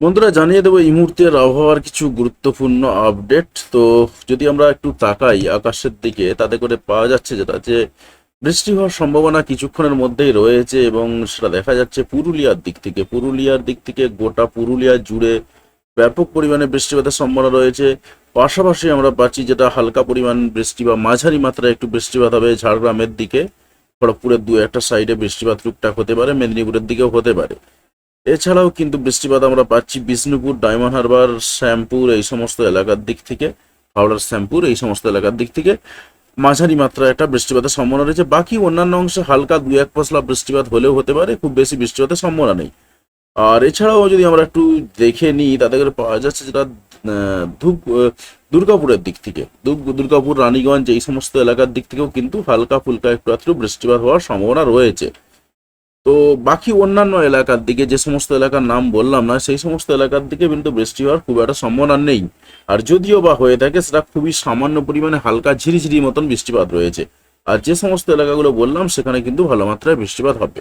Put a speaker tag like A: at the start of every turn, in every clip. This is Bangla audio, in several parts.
A: বন্ধুরা, জানিয়ে দেবো এই মুহূর্তের আবহাওয়ার কিছু গুরুত্বপূর্ণ আপডেট। তো যদি আমরা একটু তাকাই আকাশের দিকে, তাতে করে পাওয়া যাচ্ছে যেটা যে বৃষ্টি হওয়ার সম্ভাবনা কিছুক্ষণের মধ্যেই রয়েছে এবং সেটা দেখা যাচ্ছে পুরুলিয়ার দিক থেকে। পুরুলিয়ার দিক থেকে গোটা পুরুলিয়া জুড়ে ব্যাপক পরিমাণে বৃষ্টিপাতের সম্ভাবনা রয়েছে। পাশাপাশি আমরা পাচ্ছি যেটা হালকা পরিমাণ বৃষ্টি বা মাঝারি মাত্রায় একটু বৃষ্টিপাত হবে ঝাড়গ্রামের দিকে। খড়গপুরের দু একটা সাইডে বৃষ্টিপাত টুকটাক হতে পারে, মেদিনীপুরের দিকেও হতে পারে। এছাড়াও কিন্তু বৃষ্টিপাত আমরা পাচ্ছি বিষ্ণুপুর, ডায়মন্ড হারবার, শ্যামপুর, এই সমস্ত এলাকার দিক থেকে, হাওড়ার শ্যামপুর, এই সমস্ত এলাকার দিক থেকে মাঝারি মাত্রায় একটা বৃষ্টিপাতের সম্ভাবনা রয়েছে। বাকি অন্যান্য অংশে হালকা দু এক পশলা বৃষ্টিপাত হলেও হতে পারে, খুব বেশি বৃষ্টিপাতের সম্ভাবনা নেই। আর এছাড়াও যদি আমরা একটু দেখে নিই, তাতে করে পাওয়া যাচ্ছে যেটা ধূপ দুর্গাপুরের দিক থেকে। দুর্গ- দুর্গাপুর, রানীগঞ্জ, এই সমস্ত এলাকার দিক থেকেও কিন্তু হালকা ফুলকা একটু বৃষ্টিপাত হওয়ার সম্ভাবনা রয়েছে। তো বাকি অন্যান্য এলাকার দিকে যে সমস্ত এলাকার নাম বললাম না, সেই সমস্ত এলাকার দিকে কিন্তু বৃষ্টি হওয়ার খুব একটা সম্ভাবনা নেই। আর যদিও বা হয়ে থাকে, সেটা খুবই সামান্য পরিমাণে হালকা ঝিরিঝিরি মতন বৃষ্টিপাত রয়েছে। আর যে সমস্ত এলাকাগুলো বললাম, সেখানে কিন্তু ভালো মাত্রায় বৃষ্টিপাত হবে।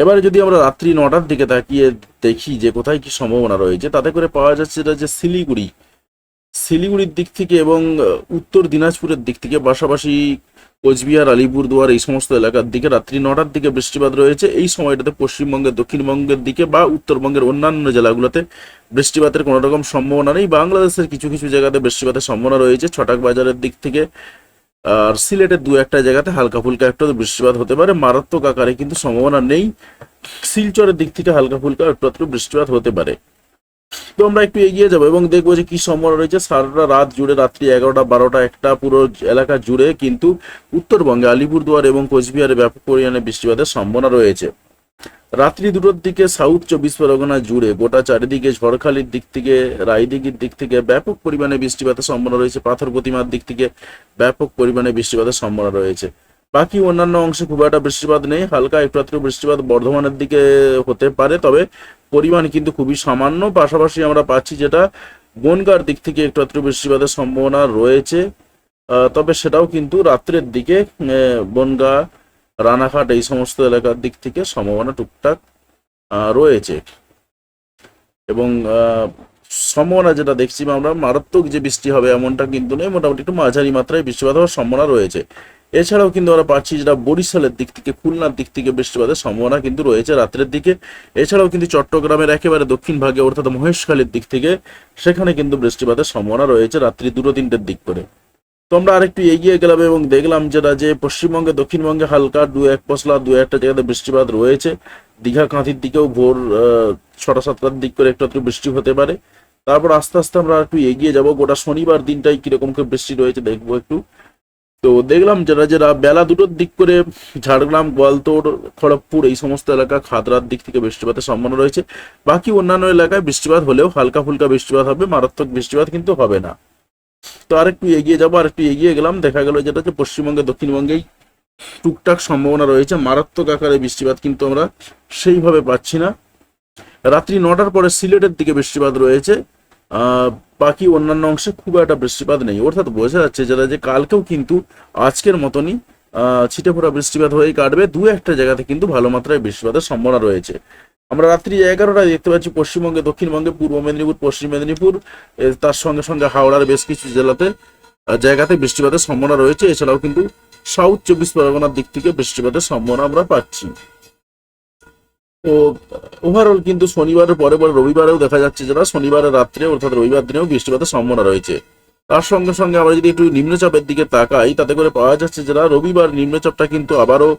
A: এবারে যদি আমরা রাত্রি নটার দিকে তাকিয়ে দেখি যে কোথায় কি সম্ভাবনা রয়েছে, তাতে করে পাওয়া যাচ্ছে যে শিলিগুড়ি শিলিগুড়ির দিক থেকে এবং উত্তর দিনাজপুরের দিক থেকে পাশাপাশি কোচবিহার, আলিপুরদুয়ার এই সমস্ত এলাকার দিকে রাত্রি নটার দিকে বৃষ্টিপাত রয়েছে। এই সময়টাতে পশ্চিমবঙ্গের, দক্ষিণবঙ্গের দিকে বা উত্তরবঙ্গের অন্যান্য জেলাগুলোতে বৃষ্টিপাতের কোনো রকম সম্ভাবনা নেই। বাংলাদেশের কিছু কিছু জায়গাতে বৃষ্টিপাতের সম্ভাবনা রয়েছে। ছটাক বাজারের দিক থেকে, আর সিলেটের দু একটা জায়গাতে হালকা ফুলকা একটু বৃষ্টিপাত হতে পারে। মারাত্মক আকারে কিন্তু সম্ভাবনা নেই। শিলচরের দিক থেকে হালকা ফুলকা একটু বৃষ্টিপাত হতে পারে। তো আমরা একটু এগিয়ে যাব এবং দেখব যে কি সম্ভাবনা রয়েছে। সারাটা রাত জুড়ে রাত্রি এগারোটা, বারোটা, একটা পুরো এলাকা জুড়ে কিন্তু উত্তরবঙ্গে আলিপুরদুয়ার এবং কোচবিহারে ব্যাপক পরিমাণে বৃষ্টিপাতের সম্ভাবনা রয়েছে। রাত্রি দুটোর দিকে সাউথ চব্বিশ পরগনা জুড়ে গোটা চারিদিকে ঝড়খালির দিক থেকে, রায়দিঘির দিক থেকে ব্যাপক পরিমাণে বৃষ্টিপাতের সম্ভাবনা রয়েছে। পাথর প্রতিমার দিক থেকে ব্যাপক পরিমাণে বৃষ্টিপাতের সম্ভাবনা রয়েছে। বাকি অন্যান্য অংশে খুব একটা বৃষ্টিপাত নেই, হালকা একটু আধটু বৃষ্টিপাত বর্ধমানের দিকে হতে পারে, তবে পরিমাণ কিন্তু খুবই সামান্য। পাশাপাশি আমরা পাচ্ছি যেটা বনগার দিক থেকে একটু আধটু বৃষ্টিপাতের সম্ভাবনা রয়েছে। তবে সেটাও কিন্তু রাত্রের দিকে বনগা, রানাঘাট এই সমস্ত এলাকার দিক থেকে সম্ভাবনা টুকটাক রয়েছে। এবং সম্ভাবনা যেটা দেখছি আমরা, মারাত্মক যে বৃষ্টি হবে এমনটা কিন্তু নেই, মোটামুটি একটু মাঝারি মাত্রায় বৃষ্টিপাত হওয়ার সম্ভাবনা রয়েছে। এছাড়াও কিন্তু আমরা পাচ্ছি যেটা বরিশালের দিক থেকে, খুলনার দিক থেকে বৃষ্টিপাতের সম্ভাবনা কিন্তু রয়েছে রাত্রের দিকে। এছাড়াও কিন্তু চট্টগ্রামের একেবারে দক্ষিণ ভাগে, অর্থাৎ মহেশখালীর দিক থেকে, সেখানে কিন্তু বৃষ্টিপাতের সম্ভাবনা রয়েছে রাত্রি দুটো তিনটের দিক করে। তো আমরা আরেকটু এগিয়ে গেলাম এবং দেখলাম যেটা যে পশ্চিমবঙ্গে, দক্ষিণবঙ্গে হালকা দু এক পশলা, দু একটা জায়গাতে বৃষ্টিপাত রয়েছে। দীঘা কাঁথির দিকেও ভোর ছটা সাতটার দিক করে একটু একটু বৃষ্টি হতে পারে। তারপর আস্তে আস্তে আমরা একটু এগিয়ে যাব। গোটা শনিবার দিনটাই কীরকম করে বৃষ্টি রয়েছে দেখব একটু। তো দেখলাম যেটা যেটা বেলা দুটোর দিক করে ঝাড়গ্রাম গোয়ালতোড় খড়গপুর এই সমস্ত এলাকা খাদরার দিক থেকে বৃষ্টিপাতের সম্ভাবনা রয়েছে। বাকি অন্যান্য এলাকায় বৃষ্টিপাত হলেও হালকা ফুলকা বৃষ্টিপাত হবে, মারাত্মক বৃষ্টিপাত কিন্তু হবে না। তো আরেকটু এগিয়ে যাব, আরেকটু এগিয়ে গেলাম, দেখা গেল যেটা হচ্ছে পশ্চিমবঙ্গে, দক্ষিণবঙ্গেই টুকটাক সম্ভাবনা রয়েছে, মারাত্মক আকারে বৃষ্টিপাত কিন্তু আমরা সেইভাবে পাচ্ছি না। রাত্রি নটার পরে সিলেটের দিকে বৃষ্টিপাত রয়েছে। বাকি অন্যান্য অংশে খুব একটা বৃষ্টিপাত নেই। অর্থাৎ বোঝা যাচ্ছে যেটা যে কালকেও কিন্তু আজকের মতনই ছিটে ফোটা বৃষ্টিপাত হয়ে কাটবে। দু একটা জায়গাতে কিন্তু ভালো মাত্রায় বৃষ্টিপাতের সম্ভাবনা রয়েছে। আমরা রাত্রি এগারোটায় দেখতে পাচ্ছি পশ্চিমবঙ্গে, দক্ষিণবঙ্গে, পূর্ব মেদিনীপুর, পশ্চিম মেদিনীপুর তার সঙ্গে সঙ্গে হাওড়ার বেশ কিছু জেলাতে জায়গাতে বৃষ্টিপাতের সম্ভাবনা রয়েছে। এছাড়াও কিন্তু সাউথ চব্বিশ পরগনার দিক থেকে বৃষ্টিপাতের সম্ভাবনা আমরা পাচ্ছি। তো ওভারঅল কিন্তু শনিবারের পরে পরে রবিবারেও দেখা যাচ্ছে যেটা শনিবারের রাত্রে অর্থাৎ রবিবার দিনেও বৃষ্টিপাতের সম্ভাবনা রয়েছে। তার সঙ্গে সঙ্গে আমরা যদি একটু নিম্নচাপের দিকে তাকাই, তাতে করে পাওয়া যাচ্ছে যেটা রবিবার নিম্নচাপটা কিন্তু আবারও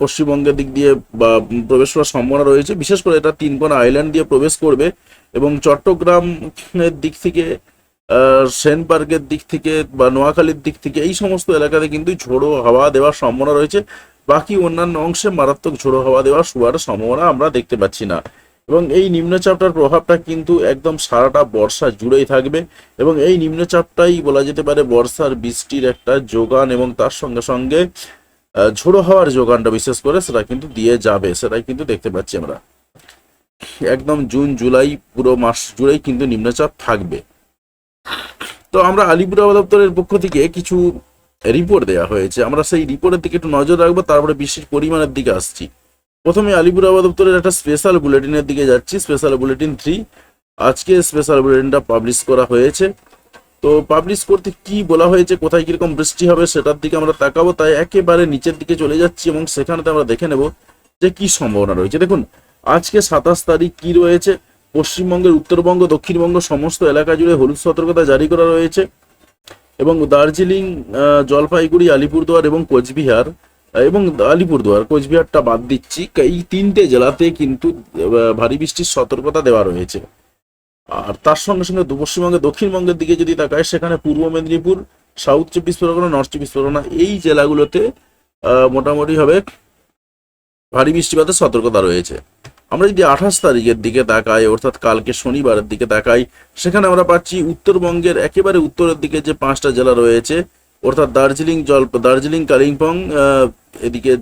A: পশ্চিমবঙ্গের দিক দিয়ে বা প্রবেশ করার সম্ভাবনা রয়েছে। বিশেষ করে এটা তিনকোনা আইল্যান্ড দিয়ে প্রবেশ করবে এবং চট্টগ্রামের দিক থেকে সেন্ট পার্কের দিক থেকে বা নোয়াখালীর দিক থেকে এই সমস্ত এলাকাতে কিন্তু ঝোড়ো হাওয়া দেওয়ার সম্ভাবনা রয়েছে। বাকি অন্যান্য অংশে মারাত্মক ঝোড়ো হাওয়া দেওয়ার শুয়ার সম্ভাবনা আমরা দেখতে পাচ্ছি না। এবং এই নিম্নচাপটার প্রভাবটা কিন্তু একদম সারাটা বর্ষা জুড়েই থাকবে এবং এই নিম্নচাপটাই বলা যেতে পারে বর্ষার বৃষ্টির একটা যোগান এবং তার সঙ্গে সঙ্গে ঝোড়ো হওয়ার যোগানটা বিশেষ করে সেটা কিন্তু দিয়ে যাবে, সেটাই কিন্তু দেখতে পাচ্ছি আমরা। একদম জুন, জুলাই পুরো মাস জুড়েই কিন্তু নিম্নচাপ থাকবে। তো আমরা আলিপুর দপ্তরের পক্ষ থেকে কিছু রিপোর্ট দেওয়া হয়েছে। আমরা সেই রিপোর্টের দিকে একটু নজর রাখব, তারপরে বৃষ্টির পরিমাণের দিকে আসছি। প্রথমে আলিপুর আবহাওয়া দপ্তরের একটা স্পেশাল বুলেটিনের দিকে যাচ্ছি স্পেশাল বুলেটিন থ্রি আজকে স্পেশাল বুলেটিনটা পাবলিশ করা হয়েছে। তো পাবলিশ করতে কি বলা হয়েছে, কোথায় কীরকম বৃষ্টি হবে সেটার দিকে আমরা তাকাবো, তাই একেবারে নিচের দিকে চলে যাচ্ছি এবং সেখানেতে আমরা দেখে নেব যে কি সম্ভাবনা রয়েছে। দেখুন, আজকে সাতাশ তারিখ কি রয়েছে? পশ্চিমবঙ্গের উত্তরবঙ্গ, দক্ষিণবঙ্গ, সমস্ত এলাকা জুড়ে হলুদ সতর্কতা জারি করা রয়েছে। এবং দার্জিলিং জলপাইগুড়ি, আলিপুরদুয়ার এবং কোচবিহার এবং আলিপুরদুয়ার, কোচবিহারটা বাদ দিচ্ছি। এই তিনটে জেলাতে কিন্তু ভারী বৃষ্টির সতর্কতা দেওয়া রয়েছে। আর তার সঙ্গে সঙ্গে পশ্চিমবঙ্গের দক্ষিণবঙ্গের দিকে যদি তাকায়, সেখানে পূর্ব মেদিনীপুর সাউথ চব্বিশ পরগনা নর্থ চব্বিশ পরগনা, এই জেলাগুলোতে মোটামুটি হবে ভারী বৃষ্টিপাতের সতর্কতা রয়েছে। আমরা যদি আঠাশ তারিখের দিকে তাকাই, অর্থাৎ কালকে শনিবারের দিকে তাকাই, সেখানে আমরা পাচ্ছি উত্তরবঙ্গের একেবারে উত্তরের দিকে যে পাঁচটা জেলা রয়েছে, অর্থাৎ দার্জিলিং জল, দার্জিলিং, কালিম্পং এদিকে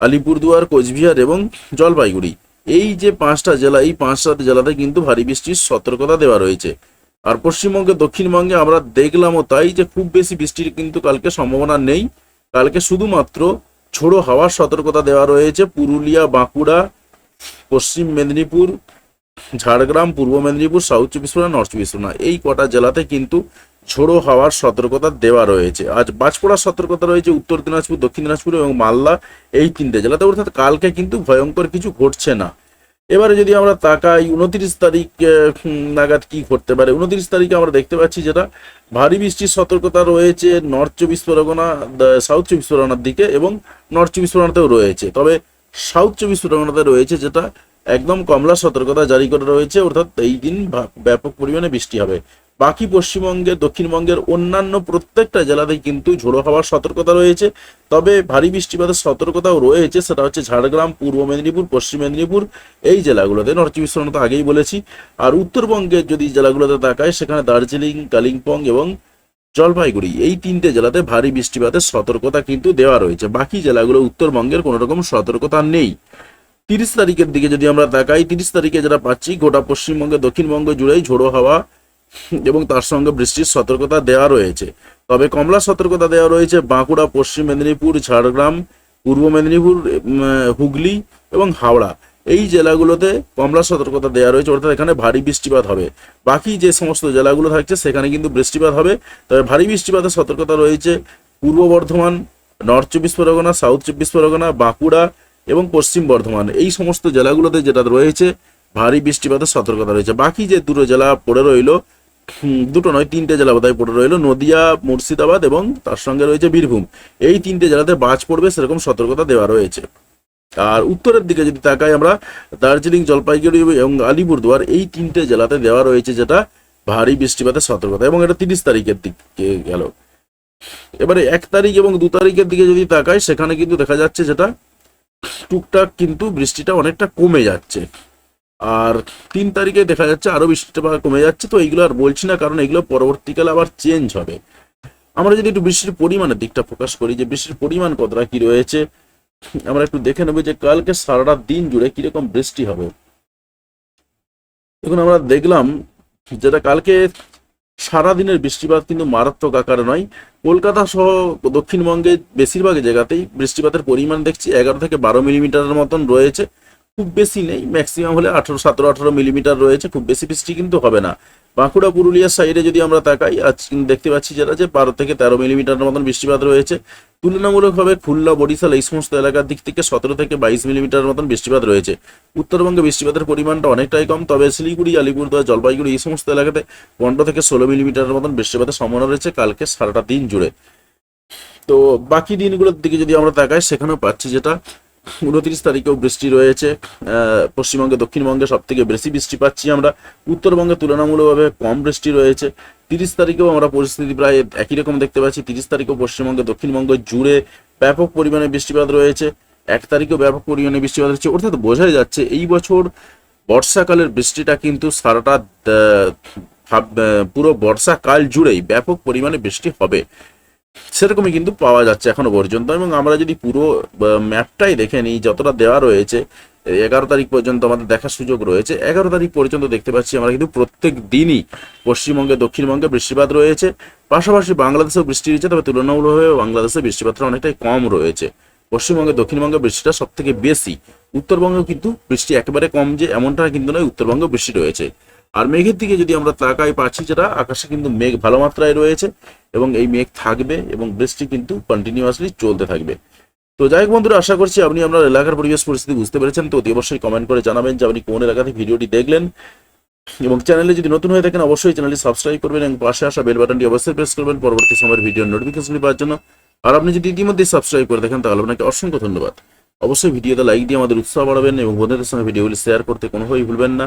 A: আলিপুরদুয়ার, কোচবিহার এবং জলপাইগুড়ি। এই যে পাঁচটা জেলা, এই পাঁচটা জেলাতে কিন্তু ভারী বৃষ্টির সতর্কতা দেওয়া রয়েছে। আর পশ্চিমবঙ্গে, দক্ষিণবঙ্গে আমরা দেখলামও তাই যে খুব বেশি বৃষ্টির কিন্তু কালকে সম্ভাবনা নেই। কালকে শুধুমাত্র ছোড়ো হাওয়ার সতর্কতা দেওয়া রয়েছে, পুরুলিয়া, বাঁকুড়া পশ্চিম মেদিনীপুর, ঝাড়গ্রাম, পূর্ব মেদিনীপুর সাউথ চব্বিশ পরগনা নর্থ চব্বিশ পরগনা, এই কটা জেলাতে কিন্তু ঝোড়ো হাওয়ার সতর্কতা দেওয়া রয়েছে। আজ বাজপড়ার সতর্কতা রয়েছে উত্তর দিনাজপুর, দক্ষিণ দিনাজপুর এবং মালদা, এই তিনটে জেলাতে। অর্থাৎ কালকে কিন্তু ভয়ঙ্কর কিছু ঘটছে না। এবারে যদি আমরা তাকাই, উনত্রিশ তারিখ নাগাদ কি ঘটতে পারে? উনত্রিশ তারিখে আমরা দেখতে পাচ্ছি যেটা ভারী বৃষ্টির সতর্কতা রয়েছে নর্থ চব্বিশ পরগনা সাউথ চব্বিশ পরগনার দিকে এবং নর্থ চব্বিশ পরগনাতেও রয়েছে। তবে সাউথ চব্বিশ পরগনাতে রয়েছে, যেটা একদম কমলা সতর্কতা জারি করা রয়েছে, অর্থাৎ এই দিন ব্যাপক পরিমাণে বৃষ্টি হবে। বাকি পশ্চিমবঙ্গের দক্ষিণবঙ্গের অন্যান্য প্রত্যেকটা জেলাতেই কিন্তু ঝোড়ো হওয়ার সতর্কতা রয়েছে। তবে ভারী বৃষ্টিপাতের সতর্কতাও রয়েছে, সেটা হচ্ছে ঝাড়গ্রাম, পূর্ব মেদিনীপুর, পশ্চিম মেদিনীপুর, এই জেলাগুলোতে। নর্থ চব্বিশ পরগনা তো আগেই বলেছি। আর উত্তরবঙ্গের যদি জেলাগুলোতে তাকায়, সেখানে দার্জিলিং, কালিম্পং এবং জলপাইগুড়ি, এই তিনটে জেলাতে ভারী বৃষ্টিপাতের সতর্কতা কিন্তু দেওয়া রয়েছে। বাকি জেলাগুলো উত্তরবঙ্গের কোনো রকম সতর্কতা নেই। তিরিশ তারিখের দিকে যদি আমরা তাকাই, তিরিশ তারিখে যেটা পাচ্ছি, গোটা পশ্চিমবঙ্গে, দক্ষিণবঙ্গ জুড়েই ঝোড়ো হাওয়া এবং তার সঙ্গে বৃষ্টির সতর্কতা দেওয়া রয়েছে। তবে কমলা সতর্কতা দেওয়া রয়েছে বাঁকুড়া, পশ্চিম মেদিনীপুর, ঝাড়গ্রাম, পূর্ব মেদিনীপুর হুগলি এবং হাওড়া। এই জেলাগুলোতে কমলা সতর্কতা দেওয়া রয়েছে, অর্থাৎ এখানে ভারী বৃষ্টিপাত হবে। বাকি যে সমস্ত জেলাগুলো থাকছে, সেখানে কিন্তু বৃষ্টিপাত হবে। তবে ভারী বৃষ্টিপাতের সতর্কতা রয়েছে পূর্ব বর্ধমান, নর্থ চব্বিশ পরগনা, সাউথ চব্বিশ পরগনা, বাঁকুড়া এবং পশ্চিম বর্ধমান। এই সমস্ত জেলাগুলোতে যেটা রয়েছে, ভারী বৃষ্টিপাতের সতর্কতা রয়েছে। বাকি যে দুটো জেলা পড়ে রইল দুটো নয়, তিনটে জেলা বোধহয় পড়ে রইল, নদিয়া, মুর্শিদাবাদ এবং তার সঙ্গে রয়েছে বীরভূম। এই তিনটে জেলাতে বাজ পড়বে, সেরকম সতর্কতা দেওয়া রয়েছে। আর উত্তরের দিকে যদি তাকাই আমরা, দার্জিলিং, জলপাইগুড়ি এবং আলিপুরদুয়ার এই তিনটে জেলাতে দেওয়া রয়েছে যেটা ভারী বৃষ্টিপাতের সতর্কতা এবং এটা তিরিশ তারিখের দিকে গেল। এবারে এক তারিখ এবং দু তারিখের দিকে যদি তাকাই, সেখানে কিন্তু দেখা যাচ্ছে যেটা টুকটাক কিন্তু বৃষ্টিটা অনেকটা কমে যাচ্ছে। আর তিন তারিখে দেখা যাচ্ছে আরও বৃষ্টিটা কমে যাচ্ছে, তো এইগুলো আর বলছি না, কারণ এগুলো পরবর্তীকালে আবার চেঞ্জ হবে। আমরা যদি একটু বৃষ্টির পরিমাণের দিকটা ফোকাস করি, যে বৃষ্টির পরিমাণ কতটা, কি রয়েছে আমরা একটু দেখে নেব যে কালকে সারাটা দিন জুড়ে কীরকম বৃষ্টি হবে। দেখুন, আমরা দেখলাম যেটা কালকে সারাদিনের বৃষ্টিপাত কিন্তু মারাত্মক আকারে নয়। কলকাতা সহ দক্ষিণবঙ্গে বেশিরভাগ জায়গাতেই বৃষ্টিপাতের পরিমাণ দেখছি এগারো থেকে বারো মিলিমিটারের মতন রয়েছে। খুব বেশি নেই ম্যাক্সিমাম হলে আঠারো, সতেরো, আঠারো মিলিমিটার রয়েছে, খুব বেশি বৃষ্টি কিন্তু হবে না। বাঁকুড়া পুরুলিয়ার সাইডে যদি আমরা তাকাই, আজ দেখতে পাচ্ছি যেটা যে বারো থেকে তেরো মিলিমিটারের মতন বৃষ্টিপাত রয়েছে, তুলনামূলকভাবে খুলনা, বরিশাল এই সমস্ত এলাকার দিক থেকে সতেরো থেকে বাইশ মিলিমিটার মতন বৃষ্টিপাত রয়েছে। উত্তরবঙ্গে বৃষ্টিপাতের পরিমাণটা অনেকটাই কম, তবে শিলিগুড়ি, আলিপুরদুয়ার, জলপাইগুড়ি এই সমস্ত এলাকাতে পনেরো থেকে ষোলো মিলিমিটারের মতন বৃষ্টিপাতের সম্ভাবনা রয়েছে কালকে সারাটা দিন জুড়ে। তো বাকি দিনগুলোর দিকে যদি আমরা তাকাই, সেখানেও পাচ্ছি যেটা উনত্রিশ তারিখেও বৃষ্টি রয়েছে। পশ্চিমবঙ্গে, দক্ষিণবঙ্গে সব থেকে বেশি বৃষ্টি পাচ্ছি আমরা। উত্তরবঙ্গে তুলনামূলকভাবে কম বৃষ্টি রয়েছে। তিরিশ তারিখেও আমরা পরিস্থিতি প্রায় একই রকম দেখতে পাচ্ছি। তিরিশ তারিখেও পশ্চিমবঙ্গে, দক্ষিণবঙ্গ জুড়ে ব্যাপক পরিমাণে বৃষ্টিপাত রয়েছে। এক তারিখেও ব্যাপক পরিমাণে বৃষ্টিপাত হচ্ছে। অর্থাৎ বোঝাই যাচ্ছে, এই বছর বর্ষাকালের বৃষ্টিটা কিন্তু সারাটা পুরো বর্ষাকাল জুড়েই ব্যাপক পরিমাণে বৃষ্টি হবে। সেরকমই কিন্তু পাওয়া যাচ্ছে এখনও পর্যন্ত এবং আমরা যদি পুরো ম্যাপটাই দেখে নিই, যতটা দেওয়া রয়েছে এগারো তারিখ পর্যন্ত আমাদের দেখার সুযোগ রয়েছে। এগারো তারিখ পর্যন্ত দেখতে পাচ্ছি আমরা কিন্তু প্রত্যেক দিনই পশ্চিমবঙ্গে, দক্ষিণবঙ্গে বৃষ্টিপাত রয়েছে। পাশাপাশি বাংলাদেশেও বৃষ্টি রয়েছে তবে তুলনামূলকভাবে বাংলাদেশে বৃষ্টিপাতটা অনেকটাই কম রয়েছে। পশ্চিমবঙ্গে, দক্ষিণবঙ্গে বৃষ্টিটা সব থেকে বেশি। উত্তরবঙ্গেও কিন্তু বৃষ্টি একেবারে কম যে, এমনটা কিন্তু নয়, উত্তরবঙ্গেও বৃষ্টি রয়েছে। আর মেঘের দিকে যদি আমরা তাকাই পাচ্ছি যেটা, আকাশে কিন্তু মেঘ ভালো মাত্রায় রয়েছে এবং এই মেঘ থাকবে এবং বৃষ্টি কিন্তু কন্টিনিউয়াসলি চলতে থাকবে। তো যাই হোক বন্ধুরা, আশা করছি আপনি আপনার এলাকার পরিবেশ পরিস্থিতি বুঝতে পেরেছেন। তো অতি অবশ্যই কমেন্ট করে জানাবেন যে আপনি কোন এলাকাতে ভিডিওটি দেখলেন। এবং চ্যানেলে যদি নতুন হয়ে থাকেন, অবশ্যই চ্যানেলটি সাবস্ক্রাইব করবেন এবং পাশে আসা বেল বাটনটি অবশ্যই প্রেস করবেন পরবর্তী সময়ের ভিডিও নোটিফিকেশন পাওয়ার জন্য। আর আপনি যদি ইতিমধ্যে সাবস্ক্রাইব করে দেখেন তাহলে আপনাকে অসংখ্য ধন্যবাদ। অবশ্যই ভিডিওতে লাইক দিয়ে আমাদের উৎসাহ বাড়াবেন এবং বন্ধুদের সঙ্গে ভিডিওগুলি শেয়ার করতে কোনোভাবেই ভুলবেন না।